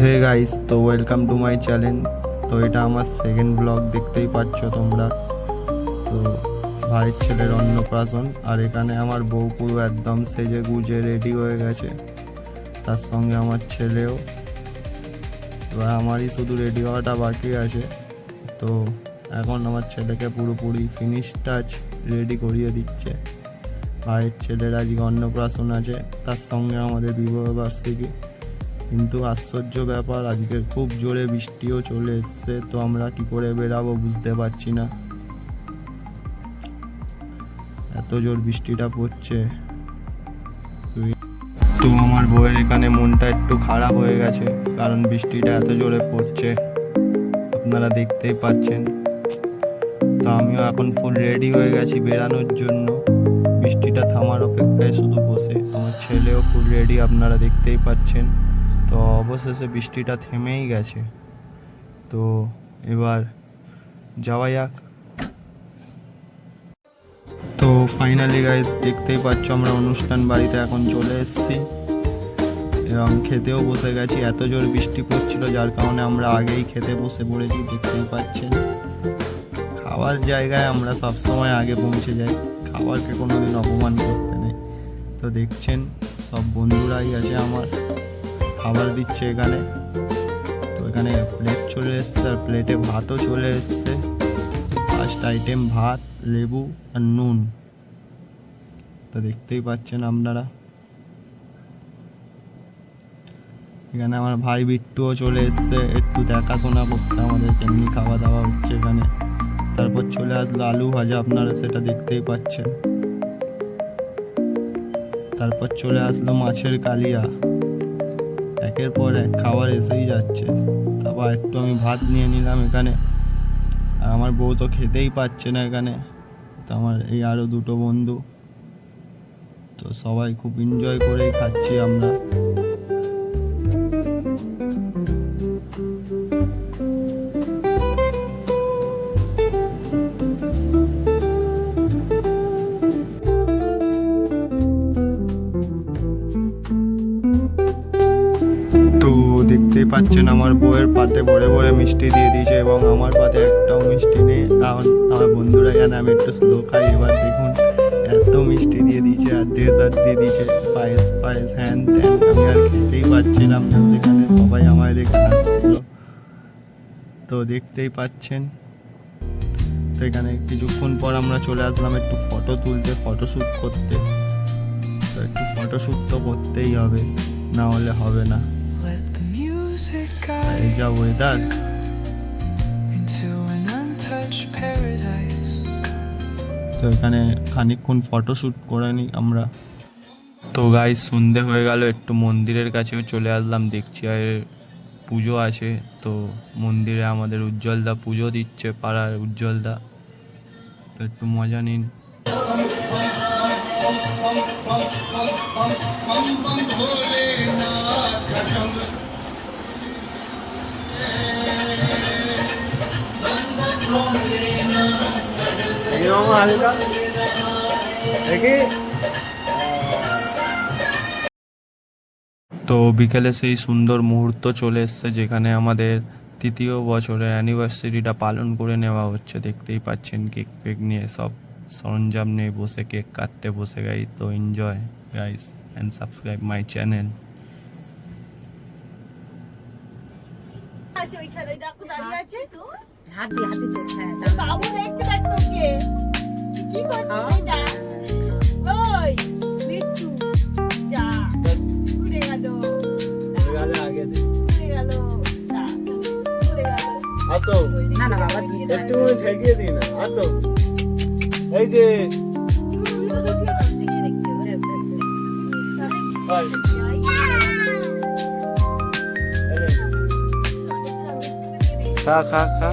হে guys তো welcome to my channel তো এটা আমার সেকেন্ড ব্লগ দেখতেই পাচ্ছ তোমরা। তো ভাইয়ের ছেলের অন্নপ্রাশন, আর এখানে আমার বউ পুরো একদম সেজে গুজে রেডি হয়ে গেছে। তার সঙ্গে আমার ছেলেও। এবার আমারই শুধু রেডি হওয়াটা বাকি আছে। তো এখন আমার ছেলেকে পুরোপুরি ফিনিশ টাচ রেডি করিয়ে দিচ্ছে। ভাইয়ের ছেলের আজকে অন্নপ্রাশন আছে, তার সঙ্গে আমাদের বিবাহ বার্ষিকী। কিন্তু আশ্চর্য ব্যাপার, আজকে খুব জোরে বৃষ্টিও চলে এসছে, তো আমরা কি করে বেরাবো বুঝতে পারছি না। এত জোর বৃষ্টিটা পড়ছে। তো আমার বউয়ের এখানে মনটা একটু খারাপ হয়ে গেছে, কারণ বৃষ্টিটা এত জোরে পড়ছে। আপনারা দেখতেই পাচ্ছেন। তো আমিও এখন ফুল রেডি হয়ে গেছি বেরানোর জন্য। বৃষ্টিটা থামার অপেক্ষায় শুধু বসে, আমার ছেলেও ফুল রেডি আপনারা দেখতেই পাচ্ছেন। তো অবশেষে বৃষ্টিটা থেমেই গেছে। তো এবার যাওয়া যাক। তো ফাইনালি গাইজ দেখতেই পাচ্ছ আমরা অনুষ্ঠান বাড়িতে এখন চলে এসেছি। এবং খেতেও বসে গেছি। এত জোর বৃষ্টি পড়ছিল, যার কারণে আমরা আগেই খেতে বসে পড়েছি, দেখতেই পাচ্ছেন। খাওয়ার জায়গায় আমরা সবসময় আগে পৌঁছে যাই। খাবারকে কোনোদিন অপমান করতে নেই। তো দেখছেন, সব বন্ধুরাই আছে আমার। খাবার দিচ্ছে এখানে। তো এখানে প্লেট চলে এসছে, আর প্লেটে ভাতও চলে এসছে। ফার্স্ট আইটেম ভাত, লেবু আর নুন। তো দেখতেই পাচ্ছেন আপনারা। এখানে আমার ভাই বিট্টুও চলে এসছে। একটু দেখাশোনা করতে আমাদের, কেমনি খাওয়া দাওয়া হচ্ছে এখানে। তারপর চলে আসলো আলু ভাজা, আপনারা সেটা দেখতেই পাচ্ছেন। তারপর চলে আসলো মাছের কালিয়া। একের পর এক খাবার এসেই যাচ্ছে। তারপর একটু আমি ভাত নিয়ে নিলাম এখানে। আর আমার বউ তো খেতেই পাচ্ছে না এখানে। তো আমার এই আরও দুটো বন্ধু। তো সবাই খুব এনজয় করেই খাচ্ছি আমরা। পাচ্ছেন। আমার বউয়ের পাতে ভরে ভরে মিষ্টি দিয়ে দিয়েছে এবং আমার পাতে একটাও মিষ্টি নেই। আমার বন্ধুরা জানে আমি একটু স্লো খাই। এবার দেখুন, এত মিষ্টি দিয়ে দিয়েছে আর ডেজার্ট দিয়ে দিয়েছে। পায়েস পায়েস, হ্যান ত্যান, আমি আর খেতেই পাচ্ছিলাম না। সেখানে সবাই আমায় দেখে হাসছিল। তো দেখতেই পাচ্ছেন। তো এখানে কিছুক্ষণ পর আমরা চলে আসলাম একটু ফটো তুলতে ফটোশ্যুট করতে। তো একটু ফটোশ্যুট তো করতেই হবে, না হলে হবে না। এই যা ওয়েদার. তো এখানে খানিকক্ষণ ফটোশ্যুট করে নিই আমরা তো গাই সন্ধে হয়ে গেল একটু মন্দিরের কাছেও চলে আসলাম দেখছি আর পুজো আছে তো মন্দিরে আমাদের উজ্জ্বলদা পুজো দিচ্ছে পাড়ার উজ্জ্বলদা তো একটু মজা নিন তো বিকেলে সেই সুন্দর মুহূর্ত চলে এসছে যেখানে আমাদের তৃতীয় বছরের অ্যানিভার্সারিটা পালন করে নেওয়া হচ্ছে। দেখতেই পাচ্ছেন কেক ফেক নিয়ে সব সরঞ্জাম নিয়ে বসে কেক কাটতে বসে গাই তো enjoy guys and subscribe my channel আছে ওইখানে দেখো দাঁড়িয়ে আছে। হাত দিয়ে হাতে দে, হ্যাঁ, আসো না না বাবা দিয়ে দাও। একটু ঠেকিয়ে দিন আসো এই যে। খা খা খা